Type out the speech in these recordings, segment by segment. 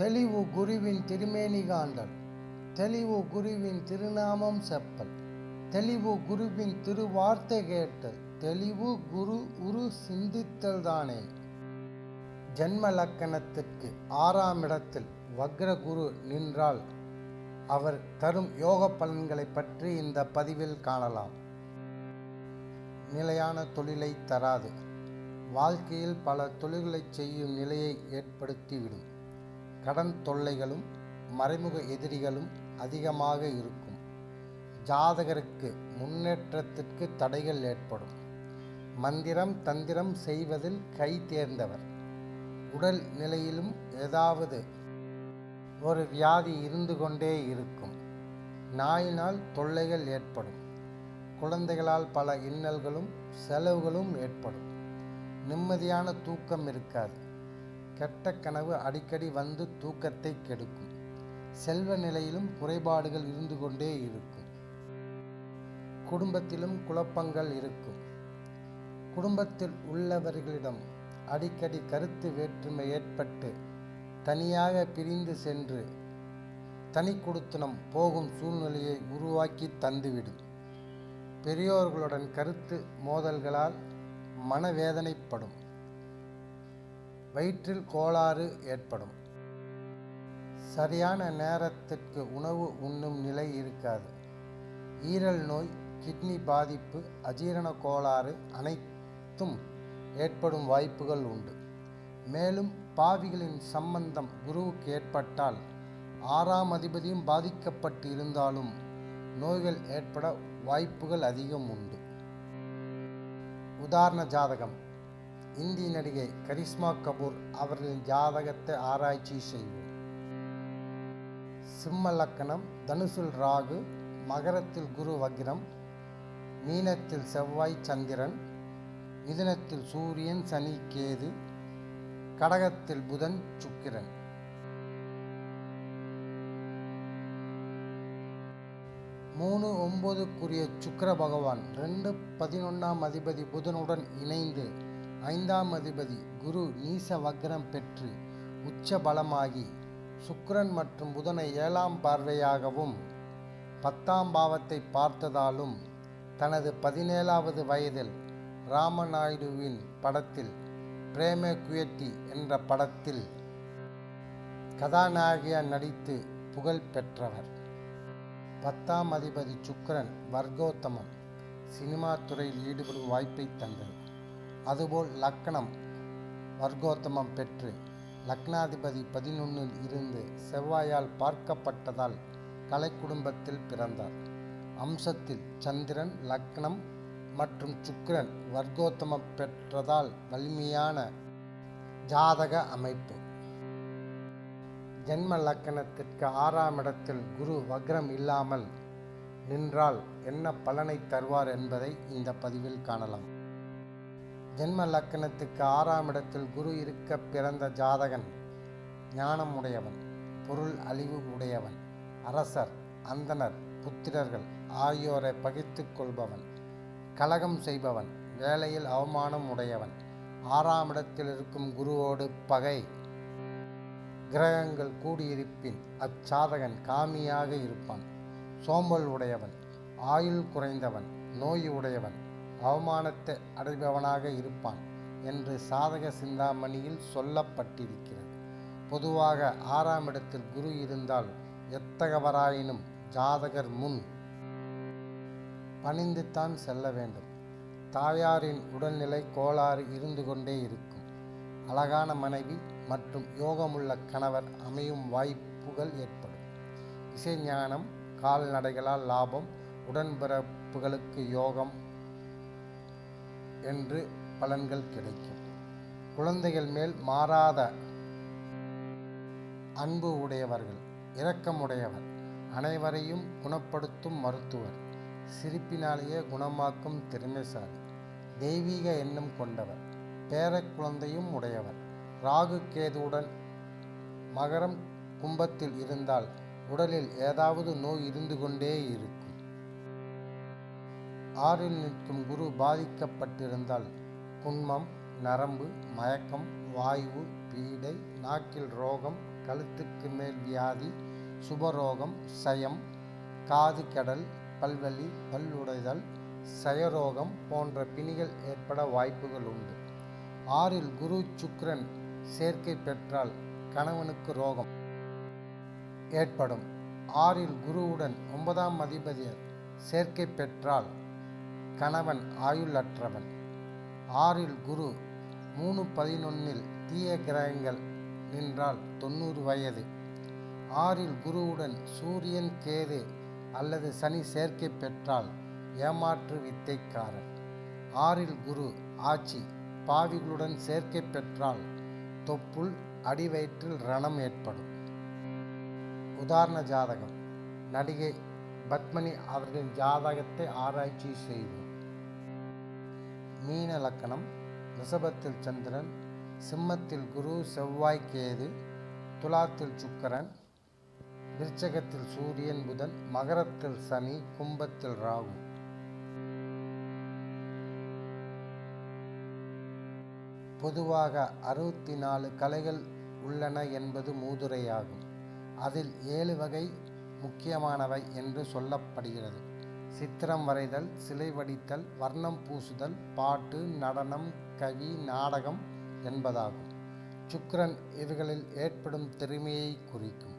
தெளிவு குருவின் திருமேனி காண்டல் தெளிவு குருவின் திருநாமம் செப்பல். தெளிவு குருவின் திருவார்த்தை கேட்டல் தெளிவு குரு உரு சிந்தித்தல் தானே. ஜென்ம லக்கணத்திற்கு ஆறாம் இடத்தில் வக்ர குரு நின்றால் அவர் தரும் யோக பலன்களை பற்றி இந்த பதிவில் காணலாம். நிலையான தொழிலை தராது. வாழ்க்கையில் பல தொழில்களை செய்யும் நிலையை ஏற்படுத்திவிடும். கடன் தொல்லைகளும் மறைமுக எதிரிகளும் அதிகமாக இருக்கும். ஜாதகருக்கு முன்னேற்றத்திற்கு தடைகள் ஏற்படும். மந்திரம் தந்திரம் செய்வதில் கை தேர்ந்தவர். உடல் நிலையிலும் ஏதாவது ஒரு வியாதி இருந்து கொண்டே இருக்கும். நாயினால் தொல்லைகள் ஏற்படும். குழந்தைகளால் பல இன்னல்களும் செலவுகளும் ஏற்படும். நிம்மதியான தூக்கம் இருக்காது. கெட்ட கனவு அடிக்கடி வந்து தூக்கத்தை கெடுக்கும். செல்வ நிலையிலும் குறைபாடுகள் இருந்து கொண்டே இருக்கும். குடும்பத்திலும் குழப்பங்கள் இருக்கும். குடும்பத்தில் உள்ளவர்களிடம் அடிக்கடி கருத்து வேற்றுமை ஏற்பட்டு தனியாக பிரிந்து சென்று தனி குடுத்தனம் போகும் சூழ்நிலையை உருவாக்கி தந்துவிடும். பெரியோர்களுடன் கருத்து மோதல்களால் மனவேதனைப்படும். வயிற்றில் கோளாறு ஏற்படும். சரியான நேரத்திற்கு உணவு உண்ணும் நிலை இருக்காது. ஈரல் நோய் கிட்னி பாதிப்பு அஜீரண கோளாறு அனைத்தும் ஏற்படும் வாய்ப்புகள் உண்டு. மேலும் பாவிகளின் சம்பந்தம் குருவுக்கு ஏற்பட்டால் ஆறாம் அதிபதியும் பாதிக்கப்பட்டு இருந்தாலும் நோய்கள் ஏற்பட வாய்ப்புகள் அதிகம் உண்டு. உதாரண ஜாதகம். இந்தி நடிகை கரிஷ்மா கபூர் அவர்களின் ஜாதகத்தை ஆராய்ச்சி செய்வோம் சிம்ம லக்கணம் தனுசில் ராகு மகரத்தில் குரு வக்ரம் மீனத்தில் செவ்வாய் சந்திரன் மிதுனத்தில் சூரியன் சனி கேது கடகத்தில் புதன் சுக்கிரன். மூணு ஒன்பதுக்குரிய சுக்கர பகவான் ரெண்டு பதினொன்றாம் அதிபதி புதனுடன் இணைந்து ஐந்தாம் அதிபதி குரு நீச வக்ரம் பெற்று உச்ச பலமாகி சுக்கரன் மற்றும் புதனை ஏழாம் பார்வையாகவும் பத்தாம் பாவத்தை பார்த்ததாலும் தனது பதினேழாவது வயதில் ராமநாயுடுவின் படத்தில் பிரேம குயட்டி என்ற படத்தில் கதாநாயகியாக நடித்து புகழ் பெற்றவர். பத்தாம் அதிபதி சுக்கரன் வர்க்கோத்தமம். சினிமா துறையில் ஈடுபடும் வாய்ப்பை தந்தது. அதுபோல் லக்கணம் வர்க்கோத்தமம் பெற்று லக்னாதிபதி பதினொன்னில் இருந்து செவ்வாயால் பார்க்கப்பட்டதால் கலை குடும்பத்தில் பிறந்தார். அம்சத்தில் சந்திரன் லக்னம் மற்றும் சுக்கிரன் வர்க்கோத்தமம் பெற்றதால் வலிமையான ஜாதக அமைப்பு. ஜென்ம லக்கணத்திற்கு ஆறாம் இடத்தில் குரு வக்ரம் இல்லாமல் நின்றால் என்ன பலனை தருவார் என்பதை இந்த பதிவில் காணலாம். ஜென்ம லக்கணத்துக்கு ஆறாம் இடத்தில் குரு இருக்க பிறந்த ஜாதகன் ஞானம் உடையவன் பொருள் அழிவு உடையவன் அரசர் அந்தனர் புத்திரர்கள் ஆகியோரை பகித்து கொள்பவன் கலகம் செய்பவன் வேலையில் அவமானம் உடையவன் ஆறாம் இடத்தில் இருக்கும் குருவோடு பகை கிரகங்கள் கூடியிருப்பின் அச்சாதகன் காமியாக இருப்பான். சோம்பல் உடையவன் ஆயுள் குறைந்தவன் நோய் உடையவன் அவமானத்தை அடைபவனாக இருப்பான் என்று சாதக சிந்தாமணியில் சொல்லப்பட்டிருக்கிறது. பொதுவாக ஆறாம் இடத்தில் குரு இருந்தால் எத்தகவராயினும் ஜாதகர் முன் பணிந்துத்தான் செல்ல வேண்டும். தாயாரின் உடல்நிலை கோளாறு இருந்து கொண்டே இருக்கும். அழகான மனைவி மற்றும் யோகமுள்ள கணவர் அமையும் வாய்ப்புகள் ஏற்படும். இசைஞானம் கால்நடைகளால் லாபம் உடன்பிறப்புகளுக்கு யோகம் என்று பலன்கள் கிடைக்கும். குழந்தைகள் மேல் மாறாத அன்பு உடையவர்கள் இரக்கமுடையவர் அனைவரையும் குணப்படுத்தும் மருத்துவர் சிரிப்பினாலேயே குணமாக்கும் திறமைசாலி தெய்வீக எண்ணம் கொண்டவர் பேரக்குழந்தையும் உடையவர். ராகு கேதுவுடன் மகரம் கும்பத்தில் இருந்தால் உடலில் ஏதாவது நோய் இருந்து கொண்டே இருக்கும். ஆறில் நிற்கும் குரு பாதிக்கப்பட்டிருந்தால் குன்மம் நரம்பு மயக்கம் வாயு பீடை நாக்கில் ரோகம் கழுத்துக்கு மேல் வியாதி சுபரோகம் சயம் காது கடல் பல்வலி பல்லுடைதல் சயரோகம் போன்ற பிணிகள் ஏற்பட வாய்ப்புகள் உண்டு. ஆறில் குரு சுக்ரன் சேர்க்கை பெற்றால் கணவனுக்கு ரோகம் ஏற்படும். ஆறில் குருவுடன் ஒன்பதாம் அதிபதியர் சேர்க்கை பெற்றால் கணவன் ஆயுளற்றவன். ஆறில் குரு மூணு பதினொன்னில் தீய கிரகங்கள் நின்றால் தொண்ணூறு வயது. ஆறில் குருவுடன் சூரியன் கேது அல்லது சனி சேர்க்கை பெற்றால் ஏமாற்று வித்தைக்காரன். ஆறில் குரு ஆட்சி பாவிகளுடன் சேர்க்கை பெற்றால் தொப்புள் அடிவயிற்றில் ரணம் ஏற்படும். உதாரண ஜாதகம். நடிகை பத்மினி அவர்களின் ஜாதகத்தை ஆராய்ச்சி செய்வோம். மீன லக்கணம் ரிஷபத்தில் சந்திரன் சிம்மத்தில் குரு செவ்வாய் கேது துலாத்தில் சுக்கரன் விருச்சகத்தில் சூரியன் புதன் மகரத்தில் சனி கும்பத்தில் ராகு. பொதுவாக அறுபத்தி நாலு கலைகள் உள்ளன என்பது மூதுரையாகும். அதில் ஏழு வகை முக்கியமானவை என்று சொல்லப்படுகிறது. சித்திரம் வரைதல் சிலை வடித்தல் வர்ணம் பூசுதல் பாட்டு நடனம் கவி நாடகம் என்பதாகும். சுக்கிரன் இவைகளில் ஏற்படும் திறமையை குறிக்கும்.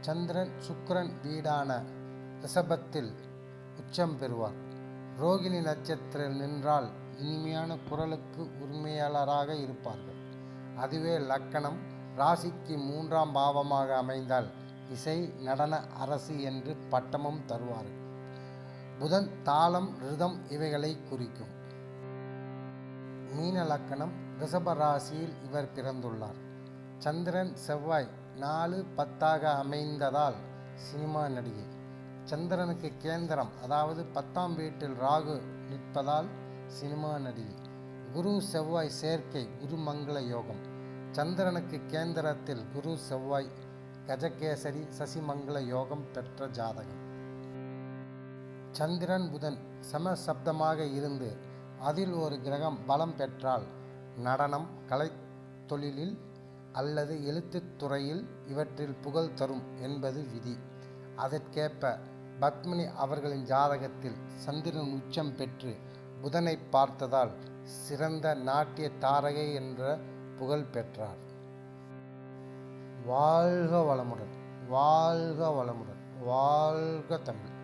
சந்திரன் சுக்கிரன் வீடான ரிஷபத்தில் உச்சம் பெறுவார். ரோகிணி நட்சத்திரம் நின்றால் இனிமையான குரலுக்கு உரிமையாளராக இருப்பார்கள். அதுவே லக்கணம். ராசிக்கு மூன்றாம் பாவமாக அமைந்தால் இசை நடன அரசு என்று பட்டமும் தருவார் புதன் தாளம் ரிதம் இவைகளை குறிக்கும். மீன லக்கணம் ரிஷபராசியில் இவர் பிறந்துள்ளார். சந்திரன் செவ்வாய் நாலு பத்தாக அமைந்ததால் சினிமா நடிகை. சந்திரனுக்கு கேந்திரம் அதாவது பத்தாம் வீட்டில் ராகு நிற்பதால் சினிமா நடிகை. குரு செவ்வாய் சேர்க்கை குருமங்கள யோகம். சந்திரனுக்கு கேந்திரத்தில் குரு செவ்வாய் கஜகேசரி சசிமங்கள யோகம் பெற்ற ஜாதகம். சந்திரன் புதன் சமசப்தமாக இருந்து அதில் ஒரு கிரகம் பலம் பெற்றால் நடனம் கலை தொழிலில் அல்லது எழுத்துத் துறையில் இவற்றில் புகழ் தரும் என்பது விதி. அதற்கேற்ப பத்மினி அவர்களின் ஜாதகத்தில் சந்திரன் உச்சம் பெற்று புதனை பார்த்ததால் சிறந்த நாட்டிய தாரகை என்ற புகழ் பெற்றார். வாழ்க வளமுடன் வாழ்க வளமுடன் வாழ்க தமிழ்.